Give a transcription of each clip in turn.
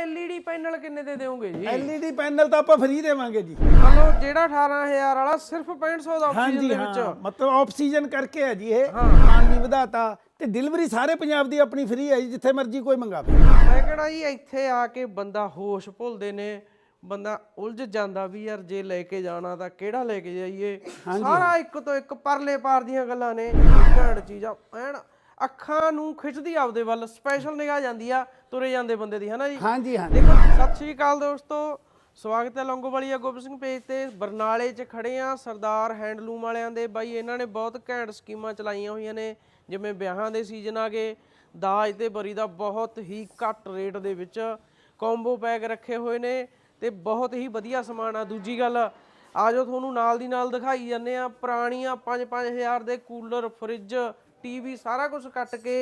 LED panel ਕਿੰਨੇ ਦੇ ਦਿਓਗੇ ਜੀ? ਐਲਈਡੀ ਪੈਨਲ ਤਾਂ ਆਪਾਂ ਫ੍ਰੀ ਦੇਵਾਂਗੇ ਜੀ। ਮਤਲਬ ਜਿਹੜਾ 18000 ਵਾਲਾ ਸਿਰਫ 6500 ਦਾ ਆਕਸੀਜਨ ਹਾਂਜੀ ਦੇ ਹਾਂ। ਵਿੱਚ। ਮਤਲਬ ਆਕਸੀਜਨ ਕਰਕੇ ਹੈ ਜੀ ਇਹ। ਵੀ ਵਧਾਤਾ ਤੇ ਡਿਲੀਵਰੀ ਸਾਰੇ ਪੰਜਾਬ ਦੀ ਆਪਣੀ ਫ੍ਰੀ ਹੈ ਜੀ ਜਿੱਥੇ ਮਰਜ਼ੀ ਕੋਈ ਮੰਗਾਵੇ। ਮੈਂ ਕਹਿਣਾ ਜੀ ਇੱਥੇ ਆ ਕੇ ਬੰਦਾ ਹੋਸ਼ ਭੁੱਲਦੇ ਨੇ। ਬੰਦਾ ਉਲਝ ਜਾਂਦਾ ਵੀ ਯਾਰ ਜੇ ਲੈ ਕੇ ਜਾਣਾ ਤਾਂ ਕਿਹੜਾ ਲੈ ਕੇ ਜਾਈਏ। ਸਾਰਾ ਇੱਕ ਤੋਂ ਇੱਕ ਪਰਲੇ ਪਾਰ ਦੀਆਂ ਗੱਲਾਂ ਨੇ। ਘੈਂਟ ਚੀਜ਼ ਆ ਐਨ ਅੱਖਾਂ ਨੂੰ ਖਿੱਚਦੀ ਆਪਦੇ ਵੱਲ ਸਪੈਸ਼ਲ ਨਿਗਾਹ ਜਾਂਦੀ ਆ ਤੁਰੇ ਜਾਂਦੇ ਬੰਦੇ ਦੀ ਹਨਾ ਜੀ? ਹਾਂਜੀ ਹਾਂ ਦੇਖੋ ਸਤਿ ਸ਼੍ਰੀ ਅਕਾਲ ਦੋਸਤੋ ਸਵਾਗਤ ਹੈ ਲੰਗੋਵਾਲੀਆ ਗੋਬਿੰਦ ਸਿੰਘ ਪੇਜ ਤੇ। ਬਰਨਾਲੇ 'ਚ ਖੜੇ ਆ ਸਰਦਾਰ ਹੈਂਡਲੂਮ ਵਾਲਿਆਂ ਦੇ। ਬਾਈ ਇਹਨਾਂ ਨੇ ਬਹੁਤ ਘੈਂਟ ਸਕੀਮਾਂ ਚਲਾਈਆਂ ਹੋਈਆਂ ਨੇ ਜਿਵੇਂ ਵਿਆਹਾਂ ਦੇ ਸੀਜ਼ਨ ਆ ਗਏ ਦਾਜ ਤੇ ਬਰੀ ਦਾ ਬਹੁਤ ਹੀ ਘੱਟ ਰੇਟ ਦੇ ਵਿੱਚ ਕੰਬੋ ਪੈਕ ਰੱਖੇ ਹੋਏ ਨੇ ਤੇ ਬਹੁਤ ਹੀ ਵਧੀਆ ਸਮਾਨ ਆ। ਦੂਜੀ ਗੱਲ ਆਜੋ ਤੁਹਾਨੂੰ ਨਾਲ ਦੀ ਨਾਲ ਦਿਖਾਈ ਜਾਂਦੇ ਆ ਪੁਰਾਣੀਆਂ 5-5000 ਦੇ ਕੂਲਰ ਫਰਿੱਜ ਟੀਵੀ ਸਾਰਾ ਕੁਝ ਕੱਟ ਕੇ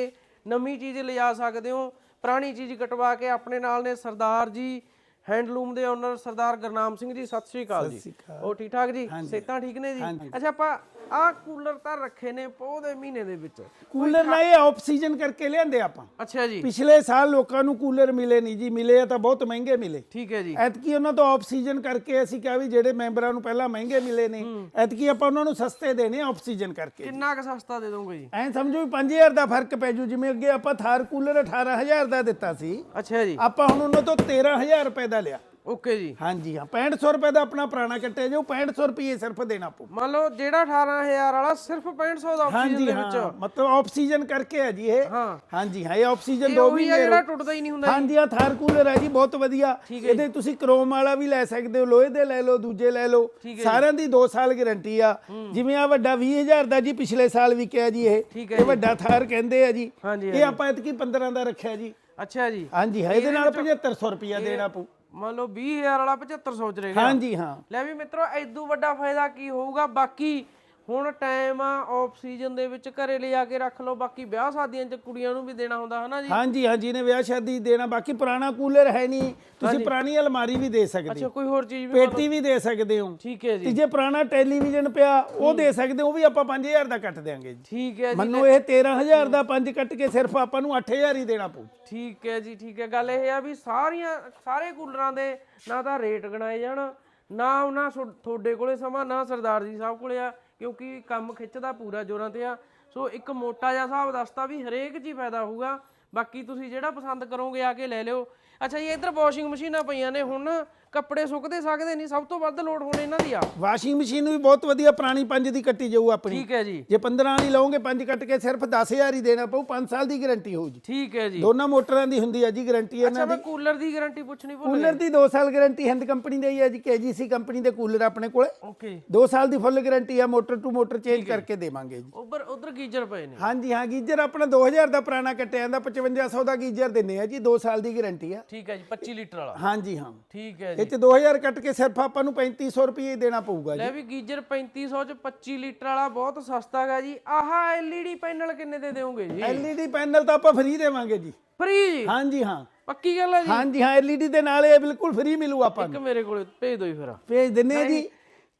ਨਵੀਂ ਚੀਜ਼ ਲਿਜਾ ਸਕਦੇ ਹੋ। ਪੁਰਾਣੀ ਚੀਜ਼ ਕਟਵਾ ਕੇ ਆਪਣੇ ਨਾਲ ਨੇ ਸਰਦਾਰ ਜੀ ਹੈਂਡਲੂਮ ਦੇ ਓਨਰ ਸਰਦਾਰ ਗੁਰਨਾਮ ਸਿੰਘ ਜੀ ਸਤਿ ਸ਼੍ਰੀ ਅਕਾਲ ਜੀ। ਉਹ ਠੀਕ ਠਾਕ ਜੀ? ਸਿਹਤਾਂ ਠੀਕ ਨੇ ਜੀ? ਅੱਛਾ ਆਪਾਂ ਆਹ ਕੂਲਰ ਤਾਂ ਰੱਖੇ ਨੇ ਪੋਹ ਦੇ ਮਹੀਨੇ ਦੇ ਵਿੱਚ। ਕੂਲਰ ਨਾ ਇਹ ਆਕਸੀਜਨ ਕਰਕੇ ਲਿਆਂਦੇ ਆਪਾਂ। ਅੱਛਾ ਜੀ। ਪਿਛਲੇ ਸਾਲ ਲੋਕਾਂ ਨੂੰ ਕੂਲਰ ਮਿਲੇ ਨਹੀਂ ਜੀ ਮਿਲੇ ਆ ਤਾਂ ਬਹੁਤ ਮਹਿੰਗੇ ਮਿਲੇ। ਠੀਕ ਹੈ ਜੀ। ਐਤਕੀ ਉਹਨਾਂ ਤੋਂ ਆਕਸੀਜਨ ਕਰਕੇ ਅਸੀਂ ਕਿਹਾ ਵੀ ਜਿਹੜੇ ਮੈਂਬਰਾਂ ਨੂੰ ਪਹਿਲਾਂ ਮਹਿੰਗੇ ਮਿਲੇ ਨੇ ਐਤਕੀ ਆਪਾਂ ਉਹਨਾਂ ਨੂੰ ਸਸਤੇ ਦੇਣੇ ਆਕਸੀਜਨ ਕਰਕੇ ਕਿੰਨਾ ਕੁ ਸਸਤਾ ਦੇ ਦੋਗੇ ਜੀ? ਐਂ ਸਮਝੋ ਵੀ 5000 ਦਾ ਫ਼ਰਕ ਪੈ ਜੂ ਜਿਵੇਂ ਅੱਗੇ ਆਪਾਂ ਥਾਰ ਕੂਲਰ 18000 ਦਾ ਦਿੱਤਾ ਸੀ ਅੱਛਾ ਜੀ। ਆਪਾਂ ਹੁਣ ਉਹਨਾਂ ਤੋਂ 13000 ਰੁਪਏ ਦਾ ਲਿਆ। ਓਕੇ ਜੀ। ਹਾਂਜੀ ਹਾਂ। 6500 ਰੁਪਏ ਦਾ ਆਪਣਾ ਪੁਰਾਣਾ ਕੱਟਿਆ ਜੋ 6500 ਰੁਪਏ ਸਿਰਫ ਦੇਣਾ ਪਊ। ਮੰਨ ਲਓ ਜਿਹੜਾ 18000 ਵਾਲਾ ਸਿਰਫ 6500 ਦਾ ਆਕਸੀਜਨ ਦੇ ਵਿੱਚ। ਹਾਂ ਮਤਲਬ ਆਕਸੀਜਨ ਕਰਕੇ ਹੈ ਜੀ ਇਹ। ਹਾਂ। ਹਾਂਜੀ ਹਾਂ ਇਹ ਆਕਸੀਜਨ ਦੋ ਉਹੀ ਆ ਜਿਹੜਾ ਟੁੱਟਦਾ ਹੀ ਨਹੀਂ ਹੁੰਦਾ ਹਾਂਜੀ ਆ ਥਾਰ ਕੂਲਰ ਹੈ ਜੀ ਬਹੁਤ ਵਧੀਆ। ਇਹਦੇ ਤੁਸੀਂ ਕ੍ਰੋਮ ਵਾਲਾ ਵੀ ਲੈ ਸਕਦੇ ਹੋ ਲੋਹੇ ਦੇ ਲੈ ਲਓ ਦੂਜੇ ਲੈ ਲਓ। ਸਾਰਿਆਂ ਦੀ 2 ਸਾਲ ਗਾਰੰਟੀ ਆ। ਜਿਵੇਂ ਆ ਵੱਡਾ 20000 ਦਾ ਜੀ ਪਿਛਲੇ ਸਾਲ ਵਿਕਿਆ ਜੀ ਇਹ। ਹੈ ਇਹ ਵੱਡਾ ਥਾਰ ਕਹਿੰਦੇ ਆ ਜੀ। ਇਹ ਆਪਾਂ ਇਤਕੀ 15 ਦਾ ਰੱਖਿਆ ਜੀ। ਅੱਛਾ ਜੀ। ਹਾਂਜੀ ਹਾਂ ਇਹਦੇ ਨਾਲ 7500 ਰੁਪਿਆ ਦੇਣਾ ਪਊ। ਮੰਨ ਲਓ 20000 ਵਾਲਾ 7500 ਚ ਰਹੇਗਾ ਹਾਂਜੀ ਹਾਂ। ਲੈ ਵੀ ਮਿੱਤਰੋ ਐਦੂ ਵੱਡਾ ਫਾਇਦਾ ਕੀ ਹੋਊਗਾ? ਬਾਕੀ ਹੁਣ ਟਾਈਮ ਆ ਆਫ ਸੀਜ਼ਨ ਦੇ ਵਿੱਚ ਘਰੇ ਲਿਜਾ ਕੇ ਰੱਖ ਲਓ ਬਾਕੀ ਵਿਆਹ ਸ਼ਾਦੀਆਂ 'ਚ ਕੁੜੀਆਂ ਨੂੰ ਵੀ ਦੇਣਾ ਹੁੰਦਾ ਹਨਾ ਜੀ? ਹਾਂਜੀ ਹਾਂਜੀ ਨੇ ਵਿਆਹ ਸ਼ਾਦੀ ਦੇਣਾ ਬਾਕੀ ਪੁਰਾਣਾ ਕੂਲਰ ਹੈ ਨਹੀਂ। ਤੁਸੀਂ ਪੁਰਾਣੀ ਅਲਮਾਰੀ ਵੀ ਦੇ ਸਕਦੇ ਅੱਛਾ ਕੋਈ ਹੋਰ ਚੀਜ਼ ਵੀ ਪੇਟੀ ਵੀ ਦੇ ਸਕਦੇ ਹੋ। ਠੀਕ ਹੈ ਤੇ ਜੀ ਜੇ ਪੁਰਾਣਾ ਟੈਲੀਵਿਜ਼ਨ ਪਿਆ ਉਹ ਦੇ ਸਕਦੇ ਹੋ ਉਹ ਵੀ ਆਪਾਂ 5000 ਦਾ ਕੱਟ ਦਿਆਂਗੇ ਜੀ। ਠੀਕ ਹੈ ਜੀ ਮੰਨੋ ਇਹ 13000 ਦਾ ਪੰਜ ਕੱਟ ਕੇ ਸਿਰਫ ਆਪਾਂ ਨੂੰ 8000 ਹੀ ਦੇਣਾ ਪਊ। ਠੀਕ ਹੈ ਜੀ ਠੀਕ ਹੈ। ਗੱਲ ਇਹ ਆ ਵੀ ਸਾਰੀਆਂ ਸਾਰੇ ਕੂਲਰਾਂ ਦੇ ਨਾ ਤਾਂ ਰੇਟ ਗਣਾਏ ਜਾਣ ਨਾ ਉਹਨਾਂ ਤੁਹਾਡੇ ਕੋਲੇ ਸਮਾਂ ਨਾ ਸਰਦਾਰ ਜੀ ਸਾਹਿਬ ਕੋਲੇ ਆ। ਕਿਉਂਕਿ ਕੰਮ ਖਿੱਚਦਾ ਪੂਰਾ ਜੋਰਾਂ ਤੇ ਆ। ਸੋ ਇੱਕ ਮੋਟਾ ਜਿਹਾ ਹਿਸਾਬ ਦੱਸਤਾ ਵੀ ਹਰੇਕ 'ਚ ਹੀ ਫਾਇਦਾ ਹੋਊਗਾ। ਬਾਕੀ ਤੁਸੀਂ ਜਿਹੜਾ ਪਸੰਦ ਕਰੋਗੇ ਆ ਕੇ ਲੈ ਲਿਓ। ਅੱਛਾ ਜੀ, ਇੱਧਰ ਵਾਸ਼ਿੰਗ ਮਸ਼ੀਨਾਂ ਪਈਆਂ ਨੇ ਹੁਣ। ਕੱਪੜੇ ਸੁੱਕਦੇ ਸਕਦੇ ਨਹੀਂ ਸਭ ਤੋਂ ਵੱਧ ਲੋਡ ਹੁਣ ਇਹਨਾਂ ਦੀ ਆ। ਵਾਸ਼ਿੰਗ ਮਸ਼ੀਨ ਵੀ ਬਹੁਤ ਵਧੀਆ ਪੁਰਾਣੀ ਪੰਜ ਦੀ ਕੱਟੀ ਜਾਊ ਆਪਣੀ। ਠੀਕ ਹੈ ਜੀ। ਜੇ 15 ਵਾਲੀ ਲਓਗੇ ਪੰਜ ਕੱਟ ਕੇ ਸਿਰਫ 10000 ਹੀ ਦੇਣਾ ਪਊ 5 ਸਾਲ ਦੀ ਗਾਰੰਟੀ ਹੋਊ ਜੀ। ਠੀਕ ਹੈ ਜੀ। ਦੋਨਾਂ ਮੋਟਰਾਂ ਦੀ ਹੁੰਦੀ ਹੈ ਜੀ ਗਾਰੰਟੀ ਇਹਨਾਂ ਅੱਛਾ ਮੈਂ ਕੂਲਰ ਦੀ ਗਾਰੰਟੀ ਪੁੱਛਣੀ ਭੁੱਲ ਕੂਲਰ ਦੀ 2 ਸਾਲ ਗਾਰੰਟੀ ਹਿੰਦ ਕੰਪਨੀ ਦੀ ਹੈ ਜੀ ਕੇਜੀਸੀ ਕੰਪਨੀ ਦੇ ਕੂਲਰ ਆਪਣੇ ਕੋਲੇ। ਓਕੇ। 2 ਸਾਲ ਦੀ ਫੁੱਲ ਗਾਰੰਟੀ ਆ ਮੋਟਰ ਟੂ ਮੋਟਰ ਚੇਂਜ ਕਰਕੇ ਦੇਵਾਂਗੇ ਜੀ। ਉੱਪਰ ਉਧਰ ਗੀਜਰ ਪਏ ਨੇ। ਹਾਂਜੀ ਹਾਂ ਗੀਜ਼ਰ ਆਪਣਾ 2000 ਦਾ ਪੁਰਾਣਾ ਕੱਟਿਆ ਜਾਂਦਾ 5500 ਦਾ ਗੀਜ਼ਰ ਦਿੰਨੇ ਆ ਜੀ 2 ਸਾਲ ਦੀ ਗਾਰੰਟੀ ਆ। ਠੀਕ ਹੈ ਜੀ 25 ਲੀਟਰ ਵਾਲਾ। ਹਾਂਜੀ ਹਾਂ। ਠੀਕ ਹੈ ਚ 2000 ਕੱਟ ਕੇ ਸਿਰਫ ਆਪਾਂ ਨੂੰ 3500 ਰੁਪਏ ਹੀ ਦੇਣਾ ਪਊਗਾ ਜੀ। ਲੈ ਵੀ ਗੀਜਰ 3500 ਚ 25 ਲੀਟਰ ਵਾਲਾ ਬਹੁਤ ਸਸਤਾ ਹੈਗਾ ਜੀ। ਆਹ LED ਪੈਨਲ ਕਿੰਨੇ ਦੇ ਦਿਓਗੇ ਜੀ? LED ਪੈਨਲ ਤਾਂ ਆਪਾਂ ਫ੍ਰੀ ਦੇਵਾਂਗੇ ਜੀ। ਫ੍ਰੀ ਹਾਂਜੀ ਹਾਂ। ਪੱਕੀ ਗੱਲ ਹੈ ਜੀ? ਹਾਂਜੀ ਹਾਂ LED ਦੇ ਨਾਲ ਇਹ ਬਿਲਕੁਲ ਫ੍ਰੀ ਮਿਲੂ ਆਪਾਂ ਇੱਕ ਨੂੰ। ਮੇਰੇ ਕੋਲੇ ਭੇਜ ਦਿਓ ਜੀ ਫਿਰ। ਭੇਜ ਦਿੰਨੇ ਆ ਜੀ।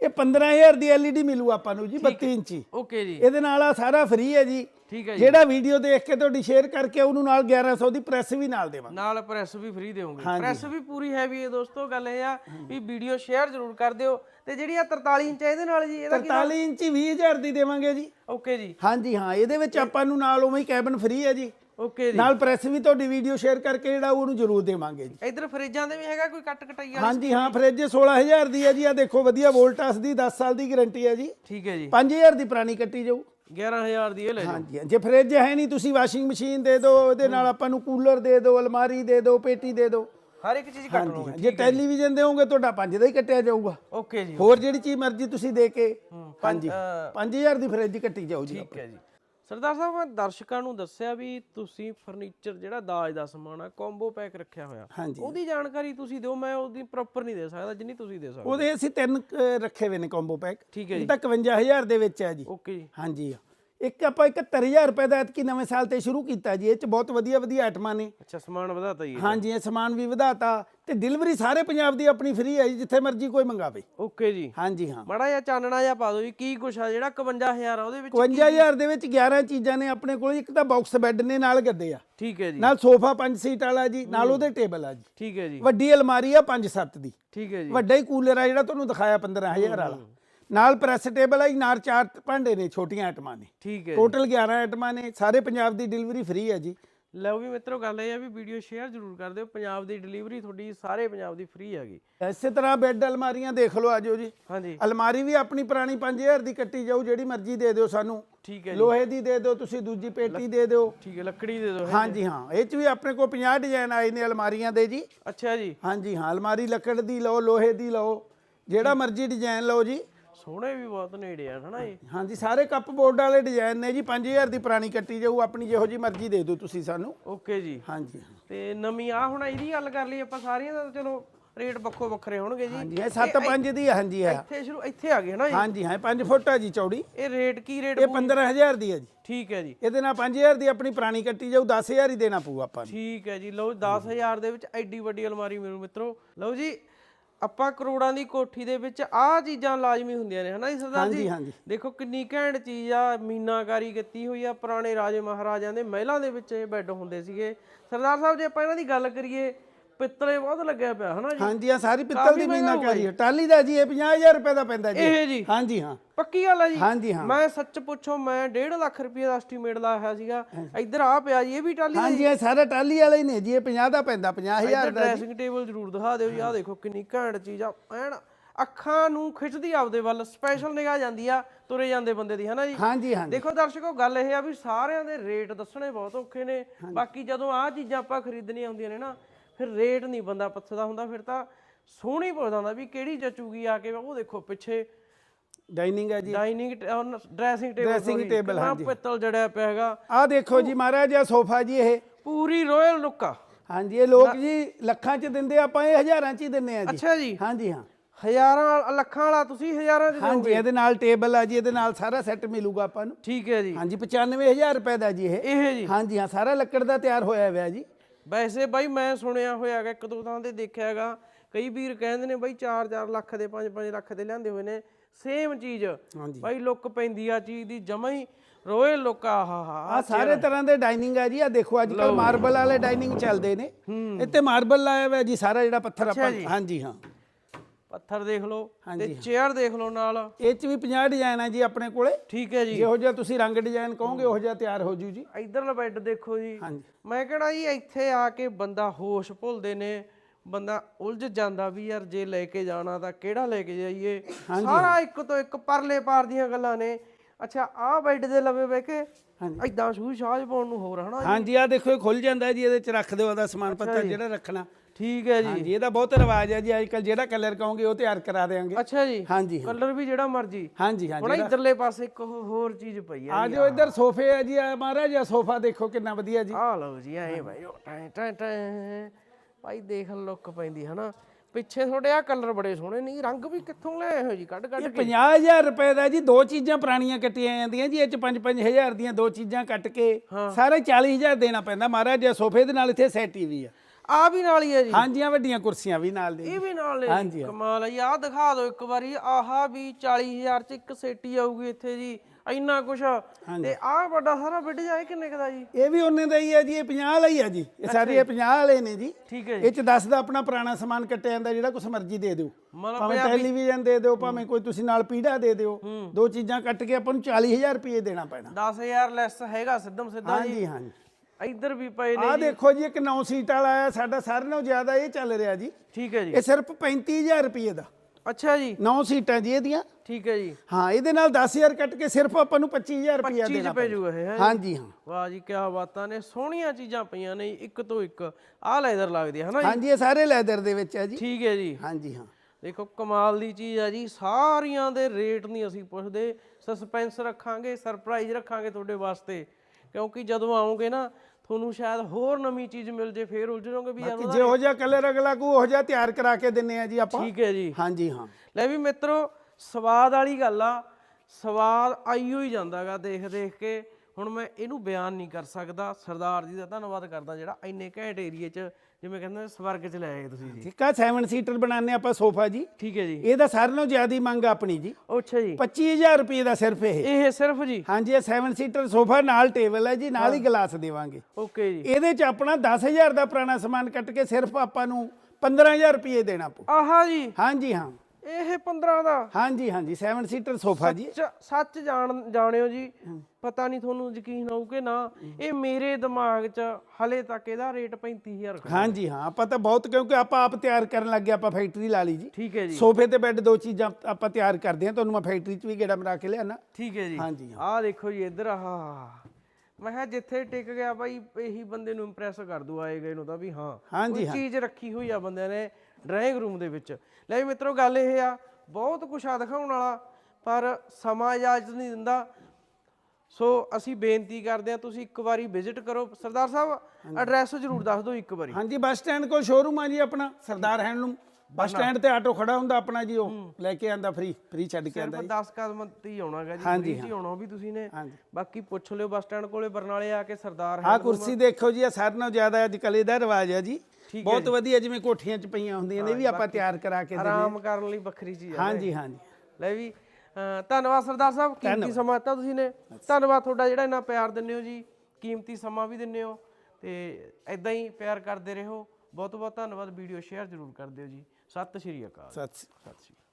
ਇਹ 15000 ਦੀ LED ਮਿਲੂ ਆਪਾਂ ਨੂੰ ਜੀ 32 ਇੰਚੀ। ਓਕੇ ਜੀ। ਇਹਦੇ ਨਾਲ ਆ ਸਾਰਾ ਫ੍ਰੀ ਹੈ ਜੀ। ਠੀਕ ਹੈ ਜੀ। ਜਿਹੜਾ ਵੀਡੀਓ ਦੇਖ ਕੇ ਤੁਹਾਡੀ ਸ਼ੇਅਰ ਕਰਕੇ ਉਹਨੂੰ ਨਾਲ 1100 ਦੀ ਪ੍ਰੈਸ ਵੀ ਨਾਲ ਦੇਵਾਂਗੇ। ਨਾਲ ਪ੍ਰੈਸ ਵੀ ਫ੍ਰੀ ਦੇਵੋਗੇ। ਪ੍ਰੈਸ ਵੀ ਪੂਰੀ ਹੈਵੀ ਹੈ ਦੋਸਤੋ ਗੱਲ ਇਹ ਆ ਵੀ ਵੀਡੀਓ ਸ਼ੇਅਰ ਜ਼ਰੂਰ ਕਰ ਦਿਓ। ਤੇ ਜਿਹੜੀ ਆ 43 ਇੰਚ ਇਹਦੇ ਨਾਲ ਜੀ ਇਹਦਾ ਕੀ 43 ਇੰਚੀ 20000 ਦੀ ਦੇਵਾਂਗੇ ਜੀ। ਓਕੇ ਜੀ। ਹਾਂਜੀ ਹਾਂ ਇਹਦੇ ਵਿੱਚ ਆਪਾਂ ਨੂੰ ਨਾਲ ਉਵੇਂ ਹੀ ਕੈਬਨ ਫ੍ਰੀ ਹੈ ਜੀ। ਓਕੇ ਜੀ। ਨਾਲ ਪ੍ਰੈਸ ਵੀ ਤੁਹਾਡੀ ਵੀਡੀਓ ਸ਼ੇਅਰ ਕਰਕੇ ਜਿਹੜਾ ਉਹਨੂੰ ਜ਼ਰੂਰ ਦੇਵਾਂਗੇ ਜੀ। ਇਧਰ ਫਰਿੱਜਾਂ ਦੇ ਵੀ ਹੈਗਾ ਕੋਈ ਕੱਟ ਕਟਾਈ ਵਾਲਾ? ਹਾਂਜੀ ਹਾਂ ਫ੍ਰਿਜ 16000 ਦੀ ਹੈ ਜੀ। ਆ ਦੇਖੋ ਵਧੀਆ ਵੋਲਟਾਸ ਦੀ 10 ਸਾਲ ਦੀ ਗਾਰੰਟੀ ਹੈ ਜੀ। ਠੀਕ ਹੈ ਜੀ। 5000 ਦੀ ਪੁਰਾਣੀ ਕੱਟੀ ਜਾਊ। 11000 ਦੀ ਇਹ ਲੈ ਜਾਓ। ਹਾਂਜੀ। ਜੇ ਫ੍ਰਿਜ ਹੈ ਨਹੀਂ ਤੁਸੀਂ ਵਾਸ਼ਿੰਗ ਮਸ਼ੀਨ ਦੇ ਦਿਓ ਇਹਦੇ ਨਾਲ ਆਪਾਂ ਨੂੰ ਕੂਲਰ ਦੇ ਦਿਓ ਅਲਮਾਰੀ ਦੇ ਦਿਓ ਪੇਟੀ ਦੇ ਦਿਓ। ਹਰ ਇੱਕ ਚੀਜ਼ ਕੱਟ ਲਓਗੇ ਜੇ ਟੈਲੀਵਿਜ਼ਨ ਦੇਵੋਗੇ ਤੁਹਾਡਾ 5 ਦਾ ਹੀ ਕੱਟਿਆ ਜਾਊਗਾ। ਓਕੇ ਜੀ ਹੋਰ ਜਿਹੜੀ ਚੀਜ਼ ਮਰਜ਼ੀ ਤੁਸੀਂ ਦੇ ਕੇ ਹਾਂਜੀ ਅਹ, 5000 ਦੀ ਫ੍ਰਿਜ ਕੱਟੀ ਜਾਊ ਜੀ ਠੀਕ ਹੈ ਜੀ। ਸਰਦਾਰ ਸਾਹਿਬ ਮੈਂ ਦਰਸ਼ਕਾਂ ਨੂੰ ਦੱਸਿਆ ਵੀ ਤੁਸੀਂ ਫਰਨੀਚਰ ਜਿਹੜਾ ਦਾਜ ਦਾ ਸਮਾਨ ਆ ਕੰਬੋ ਪੈਕ ਰੱਖਿਆ ਹੋਇਆ। ਹਾਂਜੀ। ਉਹਦੀ ਜਾਣਕਾਰੀ ਤੁਸੀਂ ਦਿਓ ਮੈਂ ਉਹਦੀ ਪ੍ਰੋਪਰ ਨਹੀਂ ਦੇ ਸਕਦਾ ਜਿੰਨੀ ਤੁਸੀਂ ਦੇ ਸਕਦੇ। ਉਹਦੇ ਅਸੀਂ ਤਿੰਨ ਰੱਖੇ ਹੋਏ ਨੇ ਕੰਬੋ ਪੈਕ ਠੀਕ ਹੈ ਇਹ ਤਾਂ 51000 ਦੇ ਵਿੱਚ ਹੈ ਜੀ। ਓਕੇ ਜੀ। ਹਾਂਜੀ। ਇੱਕ ਆਪਾਂ 71000 ਰੁਪਏ ਦਾ ਐਤਕੀ ਨਵੇਂ ਸਾਲ ਤੇ ਸ਼ੁਰੂ ਕੀਤਾ ਜੀ ਇਹ ਚ ਬਹੁਤ ਵਧੀਆ ਵਧੀਆ ਆਈਟਮਾਂ ਨੇ। ਅੱਛਾ ਸਮਾਨ ਵਧਾਤਾ ਜੀ ਹਾਂਜੀ ਇਹ ਸਮਾਨ ਵੀ ਵਧਾਤਾ ਤੇ ਡਿਲੀਵਰੀ ਸਾਰੇ ਪੰਜਾਬ ਦੀ ਆਪਣੀ ਫ੍ਰੀ ਹੈ ਜੀ ਜਿੱਥੇ ਮਰਜ਼ੀ ਕੋਈ ਮੰਗਾਵੇ। ਓਕੇ ਜੀ। ਹਾਂਜੀ ਹਾਂ। ਮੜਾ ਜਿਹਾ ਚਾਨਣਾ ਜਿਹਾ ਪਾ ਦਿਓ ਜੀ ਕੀ ਕੁਛ ਆ ਜਿਹੜਾ 51000 ਆ ਉਹਦੇ ਵਿੱਚ 51000 ਦੇ ਵਿੱਚ 11 ਚੀਜ਼ਾਂ ਨੇ ਆਪਣੇ ਕੋਲ ਇੱਕ ਤਾਂ ਬਾਕਸ ਬੈੱਡ ਨੇ ਨਾਲ ਗੱਦੇ ਆ। ਠੀਕ ਹੈ ਜੀ। ਨਾਲ ਸੋਫਾ 5 ਸੀਟ ਵਾਲਾ ਜੀ ਨਾਲ ਉਹਦੇ ਟੇਬਲ ਆ ਜੀ। ਠੀਕ ਹੈ ਜੀ। ਵੱਡੀ ਅਲਮਾਰੀ ਆ 5-7 ਦੀ। ਠੀਕ ਹੈ ਜੀ। ਵੱਡਾ ਹੀ ਕੂਲਰ ਆ ਜਿਹੜਾ ਤੁਹਾਨੂੰ ਦਿਖਾਇਆ 15000 ਵਾਲਾ। ਨਾਲ ਪ੍ਰੈਸ ਟੇਬਲ ਜੀ ਨਾਲ ਚਾਰ ਭਾਂਡੇ ਨੇ ਛੋਟੀਆਂ ਆਈਟਮਾਂ ਨੇ। ਠੀਕ ਹੈ। ਟੋਟਲ 11 ਆਈਟਮਾਂ ਨੇ ਸਾਰੇ ਪੰਜਾਬ ਦੀ ਡਿਲੀਵਰੀ ਫ੍ਰੀ ਹੈ ਜੀ। ਲਓ ਵੀ ਮਿੱਤਰੋ ਗੱਲ ਇਹ ਆ ਵੀ ਵੀਡੀਓ ਸ਼ੇਅਰ ਜ਼ਰੂਰ ਕਰ ਦਿਓ ਪੰਜਾਬ ਦੀ ਡਿਲੀਵਰੀ ਤੁਹਾਡੀ ਸਾਰੇ ਪੰਜਾਬ ਦੀ ਫ੍ਰੀ ਹੈਗੀ। ਇਸੇ ਤਰ੍ਹਾਂ ਬੈੱਡ ਅਲਮਾਰੀਆਂ ਦੇਖ ਲਓ ਆਜੋ ਜੀ। ਹਾਂਜੀ। ਅਲਮਾਰੀ ਵੀ ਆਪਣੀ ਪੁਰਾਣੀ 5000 ਦੀ ਕੱਟੀ ਜਾਊ ਜਿਹੜੀ ਮਰਜ਼ੀ ਦੇ ਦਿਓ ਸਾਨੂੰ। ਠੀਕ ਹੈ ਜੀ। ਲੋਹੇ ਦੀ ਦੇ ਦਿਓ ਤੁਸੀਂ ਦੂਜੀ ਪੇਟੀ ਦੇ ਦਿਓ। ਠੀਕ ਹੈ ਲੱਕੜੀ ਦੇ ਦਿਓ ਹਾਂਜੀ ਹਾਂ। ਇਹ ਚ ਵੀ ਆਪਣੇ ਕੋਲ 50 ਡਿਜ਼ਾਈਨ ਆਏ ਨੇ ਅਲਮਾਰੀਆਂ ਦੇ ਜੀ। ਅੱਛਾ ਜੀ। ਹਾਂਜੀ ਹਾਂ। ਅਲਮਾਰੀ ਲੱਕੜ ਦੀ ਲਓ ਲੋਹੇ ਦੀ ਲਓ ਜਿਹੜਾ ਮਰਜ਼ੀ ਡਿਜ਼ਾਈਨ ਲਓ ਜੀ। ਸੋਹਣੇ ਵੀ ਬਹੁਤ ਨੇੜੇ ਆ ਹਨਾ ਇਹ? ਹਾਂਜੀ ਸਾਰੇ ਕੱਪ ਬੋਰਡ ਵਾਲੇ ਡਿਜ਼ਾਈਨ ਨੇ ਜੀ 5000 ਦੀ ਪੁਰਾਣੀ ਕੱਟੀ ਜਾਊ ਆਪਣੀ ਜਿਹੋ ਜੀ ਮਰਜ਼ੀ ਦੇ ਦਿਓ ਤੁਸੀਂ ਸਾਨੂੰ। ਓਕੇ ਜੀ। ਹਾਂਜੀ। ਤੇ ਨਵੀਂ ਆ ਹੁਣ ਇਹਦੀ ਗੱਲ ਕਰ ਲਈ ਆਪਾਂ ਸਾਰੀਆਂ ਦਾ ਤਾਂ ਚਲੋ ਰੇਟ ਵੱਖੋ ਵੱਖਰੇ ਹੋਣਗੇ ਜੀ। ਹਾਂਜੀ ਇਹ 7-5 ਦੀ ਹੈ, ਹਾਂਜੀ ਹੈ ਇੱਥੇ ਸ਼ੁਰੂ ਇੱਥੇ ਆ ਗਏ ਹਨਾ ਜੀ ਹਾਂਜੀ ਹਾਂ 5 ਫੁੱਟ ਹੈ ਜੀ ਚੌੜੀ। ਇਹ ਰੇਟ ਕੀ ਰੇਟ ਇਹ 15000 ਦੀ ਹੈ ਜੀ। ਠੀਕ ਹੈ ਜੀ। ਇਹਦੇ ਨਾਲ 5000 ਦੀ ਆਪਣੀ ਪੁਰਾਣੀ ਕੱਟੀ ਜਾਊ 10000 ਹੀ ਦੇਣਾ ਪਊ ਆਪਾਂ ਨੂੰ। ਠੀਕ ਹੈ ਜੀ ਲਓ 10000 ਦੇ ਵਿੱਚ ਐਡੀ ਵੱਡੀ ਅਲਮਾਰੀ ਮਿਲੂ ਮਿੱਤਰੋ। ਲਓ ਜੀ ਆਪਾਂ ਕਰੋੜਾਂ ਦੀ ਕੋਠੀ ਦੇ ਵਿੱਚ ਆਹ ਚੀਜ਼ਾਂ ਲਾਜ਼ਮੀ ਹੁੰਦੀਆਂ ਨੇ ਹਨਾ ਜੀ ਸਰਦਾਰ ਜੀ? ਹਾਂਜੀ ਹਾਂਜੀ। ਦੇਖੋ ਕਿੰਨੀ ਘੈਂਟ ਚੀਜ਼ ਆ ਮੀਨਾਕਾਰੀ ਕੀਤੀ ਹੋਈ ਆ ਪੁਰਾਣੇ ਰਾਜੇ ਮਹਾਰਾਜਿਆਂ ਦੇ ਮਹਿਲਾਂ ਦੇ ਵਿੱਚ ਇਹ ਬੈੱਡ ਹੁੰਦੇ ਸੀਗੇ। ਸਰਦਾਰ ਸਾਹਿਬ ਜੇ ਆਪਾਂ ਇਹਨਾਂ ਦੀ ਗੱਲ ਕਰੀਏ ਪਿੱਤਲੇ ਬਹੁਤ ਲੱਗਿਆ ਪਿਆ ਹਨਾ ਜੀ? ਹਾਂਜੀ ਆ ਸਾਰੀ ਪਿੱਤਲ ਦੀ ਮਹਿੰਗਾ ਮੀਨਾਕਾਰੀ ਹੈ ਟਾਲੀ ਦਾ ਜੀ ਇਹ 50000 ਰੁਪਏ ਦਾ ਪੈਂਦਾ ਜੀ। ਇਹ ਜੀ। ਹਾਂਜੀ ਹਾਂ। ਪੱਕੀ ਗੱਲ ਆ ਜੀ। ਹਾਂਜੀ ਹਾਂ। ਮੈਂ ਸੱਚ ਪੁੱਛੋ ਮੈਂ 1.5 ਲੱਖ ਰੁਪਏ ਦਾ ਐਸਟੀਮੇਟ ਲਾਇਆ ਹੋਇਆ ਸੀਗਾ ਇੱਧਰ ਆ ਪਿਆ ਜੀ ਇਹ ਵੀ ਟਾਲੀ ਹਾਂਜੀ ਇਹ ਸਾਰੇ ਟਾਲੀ ਵਾਲੇ ਹੀ ਨੇ ਜੀ ਇਹ 50 ਦਾ ਪੈਂਦਾ 50000 ਇੱਧਰ ਦਾ ਡਰੈਸਿੰਗ ਟੇਬਲ ਜ਼ਰੂਰ ਦਿਖਾ ਦਿਓ ਜੀ ਆਹ ਦੇਖੋ ਕਿੰਨੀ ਘੈਂਟ ਚੀਜ਼ ਆ। ਐਨ ਅੱਖਾਂ ਨੂੰ ਖਿੱਚਦੀ ਆਪਦੇ ਵੱਲ ਸਪੈਸ਼ਲ ਨਿਗਾਹ ਜਾਂਦੀ ਆ ਤੁਰੇ ਜਾਂਦੇ ਬੰਦੇ ਦੀ ਹਨਾ ਜੀ? ਹਾਂਜੀ ਹਾਂਜੀ। ਦੇਖੋ ਦਰਸ਼ਕੋ ਗੱਲ ਇਹ ਆ ਵੀ ਸਾਰਿਆਂ ਦੇ ਰੇਟ ਦੱਸਣੇ ਬਹੁਤ ਔਖੇ ਨੇ। ਬਾਕੀ ਜਦੋਂ ਆਹ ਚੀਜ਼ਾਂ ਆਪਾਂ ਖਰੀਦਣੀਆਂ ਹੁੰਦੀਆਂ ਨੇ ਨਾ ਫਿਰ ਰੇਟ ਨਹੀਂ ਬੰਦਾ ਪੁੱਛਦਾ ਹੁੰਦਾ ਫਿਰ ਤਾਂ ਸੋਹਣੀ ਪੁੱਛਦਾ ਹੁੰਦਾ ਵੀ ਕਿਹੜੀ ਜਚੂਗੀ ਆ ਕੇ ਉਹ ਦੇਖੋ ਪਿੱਛੇ ਡਾਈਨਿੰਗ ਹੈ ਜੀ। Dining dressing table Dressing table, ਹਾਂਜੀ। ਪਿੱਤਲ ਜੜਿਆ ਪਿਆ ਹੈਗਾ। ਆਹ ਦੇਖੋ ਜੀ ਮਹਾਰਾਜ ਇਹ ਸੋਫਾ ਜੀ ਇਹ। ਪੂਰੀ ਰਾਇਲ ਲੁੱਕ ਆ। ਹਾਂਜੀ ਇਹ ਲੋਕ ਜੀ ਲੱਖਾਂ ਚ ਦਿੰਦੇ ਆਪਾਂ ਇਹ ਹਜ਼ਾਰਾਂ ਚ ਹੀ ਦਿੰਨੇ ਆ ਜੀ। ਅੱਛਾ ਜੀ। ਹਾਂਜੀ ਹਾਂ। ਹਜ਼ਾਰਾਂ ਲੱਖਾਂ ਵਾਲਾ ਤੁਸੀਂ ਹਜ਼ਾਰਾਂ ਚ ਹਾਂਜੀ ਇਹਦੇ ਨਾਲ ਟੇਬਲ ਆ ਜੀ ਇਹਦੇ ਨਾਲ ਸਾਰਾ ਸੈੱਟ ਮਿਲੂਗਾ ਆਪਾਂ ਨੂੰ। ਠੀਕ ਹੈ ਜੀ। ਹਾਂਜੀ 95000 ਰੁਪਏ ਦਾ ਜੀ ਇਹ। ਇਹ ਜੀ। ਹਾਂਜੀ ਹਾਂ ਸਾਰਾ ਲੱਕੜ ਦਾ ਤਿਆਰ ਹੋਇਆ ਹੋਇਆ ਜੀ। ਵੈਸੇ ਬਾਈ ਮੈਂ ਸੁਣਿਆ ਹੋਇਆ ਹੈਗਾ ਇੱਕ ਦੋ ਥਾਂ ਤੇ ਦੇਖਿਆ ਹੈਗਾ ਕਈ ਵੀਰ ਕਹਿੰਦੇ ਨੇ ਬਾਈ 4-4 ਲੱਖ ਦੇ 5-5 ਲੱਖ ਦੇ ਲਿਆਂਦੇ ਹੋਏ ਨੇ ਸੇਮ ਚੀਜ਼। ਹਾਂਜੀ। ਬਾਈ ਲੁੱਕ ਪੈਂਦੀ ਆ ਚੀਜ਼ ਦੀ ਜਮਾ ਹੀ ਰੋਇਲ ਲੁੱਕ ਆ ਹਾ ਹਾ ਆ ਸਾਰੇ ਤਰ੍ਹਾਂ ਦੇ ਡਾਈਨਿੰਗ ਆ ਜੀ ਆ ਦੇਖੋ ਅੱਜ ਕੱਲ ਮਾਰਬਲ ਵਾਲੇ ਡਾਈਨਿੰਗ ਚੱਲਦੇ ਨੇ। ਇੱਥੇ ਮਾਰਬਲ ਲਾਇਆ ਹੋਇਆ ਜੀ ਸਾਰਾ ਜਿਹੜਾ ਪੱਥਰ ਆਪਾਂ ਹਾਂਜੀ ਹਾਂ। ਪੱਥਰ ਦੇਖ ਲਓ ਤੇ ਚੇਅਰ ਦੇਖ ਲਓ ਨਾਲ। ਇਹ ਚ ਵੀ 50 ਡਿਜ਼ਾਈਨ ਆ ਜੀ ਆਪਣੇ ਕੋਲੇ। ਠੀਕ ਹੈ ਜੀ। ਜਿਹੋ ਜਿਹਾ ਤੁਸੀਂ ਰੰਗ ਡਿਜ਼ਾਈਨ ਕਹੋਗੇ ਉਹੋ ਜਿਹਾ ਤਿਆਰ ਹੋ ਜੂ ਜੀ। ਇਧਰਲਾ ਬੈੱਡ ਦੇਖੋ ਜੀ। ਹਾਂਜੀ। ਮੈਂ ਕਹਣਾ ਜੀ ਇੱਥੇ ਆ ਕੇ ਬੰਦਾ ਹੋਸ਼ ਭੁੱਲਦੇ ਨੇ ਬੰਦਾ ਉਲਝ ਜਾਂਦਾ ਵੀ ਯਾਰ ਜੇ ਲੈ ਕੇ ਜਾਣਾ ਤਾਂ ਕਿਹੜਾ ਲੈ ਕੇ ਜਾਈਏ। ਸਾਰਾ ਇੱਕ ਤੋਂ ਇੱਕ ਪਰਲੇ ਪਾਰ ਦੀਆਂ ਗੱਲਾਂ ਨੇ। ਅੱਛਾ ਆਹ ਬੈੱਡ ਦੇ ਲਵੇ ਬਹਿ ਕੇ ਹਾਂਜੀ। ਐਦਾਂ ਸੂਝ ਸਾਜ ਪਾਉਣ ਨੂੰ ਹੋਰ ਹਨਾ ਹਾਂਜੀ ਆ ਦੇਖੋ ਇਹ ਖੁੱਲ ਜਾਂਦਾ ਜੀ ਇਹਦੇ ਚ ਰੱਖ ਦਿਓ ਉਹਦਾ ਸਮਾਨ ਪੱਤਰ ਜਿਹੜਾ ਰੱਖਣਾ। ਠੀਕ ਹੈ ਜੀ। ਹਾਂਜੀ ਇਹਦਾ ਬਹੁਤ ਰਿਵਾਜ ਹੈ ਜੀ ਅੱਜ ਕੱਲ ਜਿਹੜਾ ਕਲਰ ਕਹੋਗੇ ਉਹ ਤਿਆਰ ਕਰਾ ਦੇਾਂਗੇ ਅੱਛਾ ਜੀ। ਹਾਂਜੀ ਹਾਂ ਕਲਰ ਵੀ ਜਿਹੜਾ ਮਰਜ਼ੀ। ਹਾਂਜੀ ਹੁਣ ਹਾਂਜੀ ਇਧਰਲੇ ਪਾਸੇ ਇੱਕ ਹੋ- ਹੋਰ ਚੀਜ਼ ਪਈ ਆ ਆ ਜਾਓ ਇੱਧਰ ਸੋਫੇ ਆ ਜੀ ਆ ਮਹਾਰਾਜ ਆ ਸੋਫਾ ਦੇਖੋ ਕਿੰਨਾ ਵਧੀਆ ਜੀ। ਆ ਲਓ ਜੀ ਐ ਭਾਈ ਟੈਂ ਟੈਂ ਭਾਈ ਦੇਖ ਲੁੱਕ ਪੈਂਦੀ ਹਨਾ? ਪਿੱਛੇ ਤੁਹਾਡੇ ਆ ਕਲਰ ਬੜੇ ਸੋਹਣੇ ਨਹੀਂ ਰੰਗ ਵੀ ਕਿੱਥੋਂ ਲੈ ਆਏ ਹੋ ਜੀ ਕੱਢ ਕੱਢ ਇਹ 50000 ਰੁਪਏ ਦਾ ਜੀ ਦੋ ਚੀਜ਼ਾਂ ਪੁਰਾਣੀਆਂ ਕੱਟੀਆਂ ਜਾਂਦੀਆਂ ਜੀ ਇਹ ਚ 5-5000 ਦੀਆਂ ਦੋ ਚੀਜ਼ਾਂ ਕੱਟ ਕੇ ਸਾਰੇ 40000 ਦੇਣਾ ਪੈਂਦਾ। ਮਹਾਰਾਜ ਇਹ ਸੋਫੇ ਦੇ ਨਾਲ ਇੱਥੇ ਸੈਟੀ ਵੀ ਆ। ਆ ਵੀ ਨਾਲ ਹੀ ਹੈ ਜੀ। ਹਾਂਜੀ ਆ ਵੱਡੀਆਂ ਕੁਰਸੀਆਂ ਵੀ ਨਾਲ ਨੇ ਇਹ ਵੀ ਨਾਲ ਹਾਂਜੀ, ਜੀ। ਕਮਾਲ ਹੈ ਜੀ। ਆਹ ਦਿਖਾ ਦਿਓ ਇੱਕ ਵਾਰੀ ਆਹਾ ਵੀ 40000 ਚ ਇੱਕ ਸੇਟੀ ਆਊਗੀ ਇੱਥੇ ਜੀ। ਇੰਨਾ ਕੁਛ ਤੇ ਆਹ ਵੱਡਾ ਸਾਰਾ ਬਿੱਡ ਜਾਏ ਕਿੰਨੇ ਕੁ ਦਾ ਜੀ? ਇਹ ਵੀ ਉਹਨੇ ਦਾ ਹੀ ਹੈ ਜੀ ਇਹ 50 ਵਾਲਾ ਹੀ ਆ ਜੀ। ਇਹ ਸਾਰੇ ਇਹ 50 ਵਾਲੇ ਨੇ ਜੀ। ਠੀਕ ਹੈ ਇਹ ਚ 10 ਦਾ ਆਪਣਾ ਪੁਰਾਣਾ ਸਮਾਨ ਕੱਟਿਆ ਜਾਂਦਾ ਜਿਹੜਾ ਕੁਛ ਮਰਜ਼ੀ ਦੇ ਦਿਓ। ਭਾਵੇਂ ਟੈਲੀਵਿਜ਼ਨ ਦੇ ਦਿਓ ਭਾਵੇਂ ਕੋਈ ਤੁਸੀਂ ਨਾਲ ਪੀੜਾ ਦੇ ਦਿਓ। ਦੋ ਚੀਜ਼ਾਂ ਕੱਟ ਕੇ ਆਪਾਂ ਨੂੰ 40000 ਰੁਪਏ ਦੇਣਾ ਪੈਣਾ। 10000 ਲੈਸ ਹੈਗਾ ਸਿੱਧਮ ਸਿੱਧਾ ਜੀ। ਹਾਂਜੀ ਹਾਂਜੀ। ਇੱਧਰ ਵੀ ਪਏ ਨੇ ਆਹ ਦੇਖੋ ਜੀ ਇੱਕ 9 ਸੀਟ ਵਾਲਾ ਆਇਆ ਸਾਡਾ ਸਾਰਿਆਂ ਨਾਲੋਂ ਜ਼ਿਆਦਾ ਇਹ ਚੱਲ ਰਿਹਾ ਜੀ। ਠੀਕ ਹੈ ਜੀ। ਇਹ ਸਿਰਫ 35000 ਰੁਪਏ ਦਾ। ਅੱਛਾ ਜੀ। 9 ਸੀਟਾਂ ਜੀ ਇਹਦੀਆਂ। ਠੀਕ ਹੈ ਜੀ। ਹਾਂ ਇਹਦੇ ਨਾਲ 10000 ਕੱਟ ਕੇ ਸਿਰਫ ਆਪਾਂ ਨੂੰ 25000 ਰੁਪਏ ਚੀਜ਼ ਦੇਣਾ ਪੈ ਜੂਗਾ ਇਹ ਹੈਂ? ਹਾਂਜੀ ਹਾਂ। ਵਾਹ ਜੀ ਕੀ ਬਾਤਾਂ ਨੇ। ਸੋਹਣੀਆਂ ਚੀਜ਼ਾਂ ਪਈਆਂ ਨੇ ਇੱਕ ਤੋਂ ਇੱਕ। ਆਹ ਲੈਦਰ ਲੱਗਦੀ ਹੈ ਹਨਾ ਜੀ? ਹਾਂਜੀ ਇਹ ਸਾਰੇ ਲੈਦਰ ਦੇ ਵਿੱਚ ਹੈ ਜੀ। ਠੀਕ ਹੈ ਜੀ। ਹਾਂਜੀ ਹਾਂ। ਦੇਖੋ ਕਮਾਲ ਦੀ ਚੀਜ਼ ਆ ਜੀ। ਸਾਰੀਆਂ ਦੇ ਰੇਟ ਨਹੀਂ ਅਸੀਂ ਪੁੱਛਦੇ। ਸਸਪੈਂਸ ਰੱਖਾਂਗੇ ਸਰਪ੍ਰਾਈਜ਼ ਰੱਖਾਂਗੇ ਤੁਹਾਡੇ ਵਾਸਤੇ। ਕਿਉਂਕਿ ਜਦੋਂ ਆਓਗੇ ਨਾ ਤੁਹਾਨੂੰ ਸ਼ਾਇਦ ਹੋਰ ਨਵੀਂ ਚੀਜ਼ ਮਿਲ ਜੇ ਫੇਰ ਉਲਝ ਜਾਓਗੇ ਵੀ ਯਾਰ ਕਿ ਜਿਹੋ ਜਿਹਾ ਕਲਰ ਅਗਲਾ ਕੋ ਉਹ ਜਿਹਾ ਤਿਆਰ ਕਰਾ ਕੇ ਦਿੰਨੇ ਆ ਜੀ ਆਪਾਂ। ਠੀਕ ਹੈ ਜੀ। ਹਾਂਜੀ ਹਾਂ। ਲੈ ਵੀ ਮਿੱਤਰੋ ਸਵਾਦ ਵਾਲੀ ਗੱਲ ਆ। ਸਵਾਦ ਆਈਓ ਹੀ ਜਾਂਦਾਗਾ ਦੇਖ ਦੇਖ ਕੇ। ਹੁਣ ਮੈਂ ਇਹਨੂੰ ਬਿਆਨ ਨਹੀਂ ਕਰ ਸਕਦਾ। ਸਰਦਾਰ ਜੀ ਦਾ ਧੰਨਵਾਦ ਕਰਦਾ ਜਿਹੜਾ ਇੰਨੇ ਘੈਂਟ ਏਰੀਏ 'ਚ ਜਿਵੇਂ ਕਹਿੰਦੇ ਸਵਰਗ 'ਚ ਲੈ ਆਏ ਤੁਸੀਂ ਜੀ। ਠੀਕ ਆ 7 ਸੀਟਰ ਬਣਾਉਂਦੇ ਆਪਾਂ ਸੋਫਾ ਜੀ। ਠੀਕ ਹੈ ਜੀ। ਇਹਦਾ ਸਾਰਿਆਂ ਨਾਲੋਂ ਜ਼ਿਆਦਾ ਮੰਗ ਆਪਣੀ ਜੀ। ਅੱਛਾ ਜੀ। 25000 ਰੁਪਏ ਦਾ ਸਿਰਫ ਇਹ। ਇਹ ਸਿਰਫ ਜੀ? ਹਾਂਜੀ ਇਹ 7 ਸੀਟਰ ਸੋਫਾ ਨਾਲ ਟੇਬਲ ਹੈ ਜੀ ਨਾਲ ਹੀ ਗਲਾਸ ਦੇਵਾਂਗੇ। ਓਕੇ ਜੀ। ਇਹਦੇ ਚ ਆਪਣਾ 10000 ਦਾ ਪੁਰਾਣਾ ਸਮਾਨ ਕੱਟ ਕੇ ਸਿਰਫ ਆਪਾਂ ਨੂੰ 15000 ਰੁਪਏ ਦੇਣਾ ਪਊ। ਆਹਾ ਜੀ। ਹਾਂਜੀ ਹਾਂ। ਇਹ 15 ਦਾ। ਹਾਂਜੀ ਹਾਂਜੀ 7 ਸੀਟਰ ਸੋਫਾ ਜੀ। ਸੱਚ ਜਾਣ ਜਾਣਿਓ ਜੀ ਪਤਾ ਨਹੀਂ ਤੁਹਾਨੂੰ ਯਕੀਨ ਆਊ ਕਿ ਨਾ ਇਹ ਮੇਰੇ ਦਿਮਾਗ 'ਚ ਹਲੇ ਤੱਕ ਇਹਦਾ ਰੇਟ 35000 ਖੜਾ ਹਾਂਜੀ ਹਾਂ ਆਪਾਂ ਤਾਂ ਬਹੁਤ ਕਿਉਂਕਿ ਆਪਾਂ ਆਪ ਤਿਆਰ ਕਰਨ ਲੱਗੇ ਆਪਾਂ ਫੈਕਟਰੀ ਲਾ ਲਈ ਜੀ। ਠੀਕ ਹੈ ਜੀ। ਸੋਫੇ ਤੇ ਬੈੱਡ ਦੋ ਚੀਜ਼ਾਂ ਆਪਾਂ ਤਿਆਰ ਕਰਦੇ ਹਾਂ ਤੁਹਾਨੂੰ ਮੈਂ ਫੈਕਟਰੀ 'ਚ ਵੀ ਗੇੜਾ ਮਰਾ ਕੇ ਲਿਆਣਾ ਠੀਕ ਹੈ ਜੀ। ਹਾਂਜੀ, ਆਹ ਦੇਖੋ ਜੀ ਇੱਧਰ ਆਹ ਮੈਂ ਕਿਹਾ ਜਿੱਥੇ ਟਿਕ ਗਿਆ ਬਾਈ ਇਹੀ ਬੰਦੇ ਨੂੰ ਇੰਪ੍ਰੈਸ ਕਰ ਦੂ ਆਏ ਗਏ ਨੂੰ ਤਾਂ ਵੀ ਹਾਂ। ਹਾਂਜੀ, ਕੋਈ ਚੀਜ਼ ਰੱਖੀ ਹੋਈ ਆ ਬੰਦਿਆਂ ਨੇ। ਡਰਾਇੰਗ ਰੂਮ ਦੇ ਵਿੱਚ। ਲੈ ਵੀ ਮਿੱਤਰੋ ਗੱਲ ਇਹ ਆ ਬਹੁਤ ਕੁਛ ਆ ਦਿਖਾਉਣ ਵਾਲਾ ਪਰ ਸਮਾਂ ਇਜਾਜ਼ਤ ਨਹੀਂ ਦਿੰਦਾ। ਸੋ ਅਸੀਂ ਬੇਨਤੀ ਕਰਦੇ ਆ ਤੁਸੀਂ ਇੱਕ ਵਾਰੀ ਵਿਜ਼ਿਟ ਕਰੋ। ਸਰਦਾਰ ਸਾਹਿਬ ਐਡਰੈਸ ਜ਼ਰੂਰ ਦੱਸ ਦਿਓ ਇੱਕ ਵਾਰੀ। ਹਾਂਜੀ ਬੱਸ ਸਟੈਂਡ ਕੋਲ ਸ਼ੋਰੂਮ ਆ ਜੀ ਆਪਣਾ ਸਰਦਾਰ ਹੈਂਡਲੂਮ ਬੱਸ ਸਟੈਂਡ ਤੇ ਆਟੋ ਖੜਾ ਹੁੰਦਾ ਆਪਣਾ ਜੀ ਉਹ ਲੈ ਕੇ ਆਂਦਾ ਫ੍ਰੀ ਫ੍ਰੀ ਛੱਡ ਕੇ ਆਂਦਾ ਸਿਰਫ 10 ਕਦਮ ਤੇ ਹੀ ਆਉਣਾਗਾ ਜੀ ਫ੍ਰੀ ਹੀ ਆਉਣਾ ਵੀ ਤੁਸੀਂ ਨੇ। ਬਾਕੀ ਪੁੱਛ ਲਿਓ ਬੱਸ ਸਟੈਂਡ ਕੋਲੇ ਬਰਨਾਲੇ ਆ ਕੇ ਸਰਦਾਰ ਆਹ ਕੁਰਸੀ ਦੇਖੋ ਜੀ ਇਹ ਸਾਰਿਆਂ ਨਾਲੋਂ ਜ਼ਿਆਦਾ ਅੱਜ ਕੱਲ੍ਹ ਇਹਦਾ ਰਿਵਾਜ ਆ ਜੀ। ਬਹੁਤ ਵਧੀਆ ਜਿਵੇਂ ਕੋਠੀਆਂ 'ਚ ਪਈਆਂ ਹੁੰਦੀਆਂ ਨੇ ਇਹ ਵੀ ਆਪਾਂ ਤਿਆਰ ਕਰਾ ਕੇ ਦਿੰਦੇ ਆਰਾਮ ਕਰਨ ਲਈ ਵੱਖਰੀ ਚੀਜ਼ ਹਾਂਜੀ ਹਾਂਜੀ। ਲੈ ਵੀ ਧੰਨਵਾਦ ਸਰਦਾਰ ਸਾਹਿਬ ਕੀਮਤੀ ਸਮਾਂ ਦਿੱਤਾ ਤੁਸੀਂ ਨੇ। ਧੰਨਵਾਦ ਤੁਹਾਡਾ ਜਿਹੜਾ ਇੰਨਾ ਪਿਆਰ ਦਿੰਦੇ ਹੋ ਜੀ ਕੀਮਤੀ ਸਮਾਂ ਵੀ ਦਿੰਦੇ ਹੋ। ਤੇ ਐਦਾਂ ਹੀ ਪਿਆਰ ਕਰਦੇ ਰਹੋ। ਬਹੁਤ ਬਹੁਤ ਧੰਨਵਾਦ ਵੀਡੀਓ ਸ਼ੇਅਰ ਜ਼ਰੂਰ ਕਰ ਦਿਓ ਜੀ। ਸਤਿ ਸ਼੍ਰੀ ਅਕਾਲ। ਸਤਿ ਸ਼੍ਰੀ ਅਕਾਲ।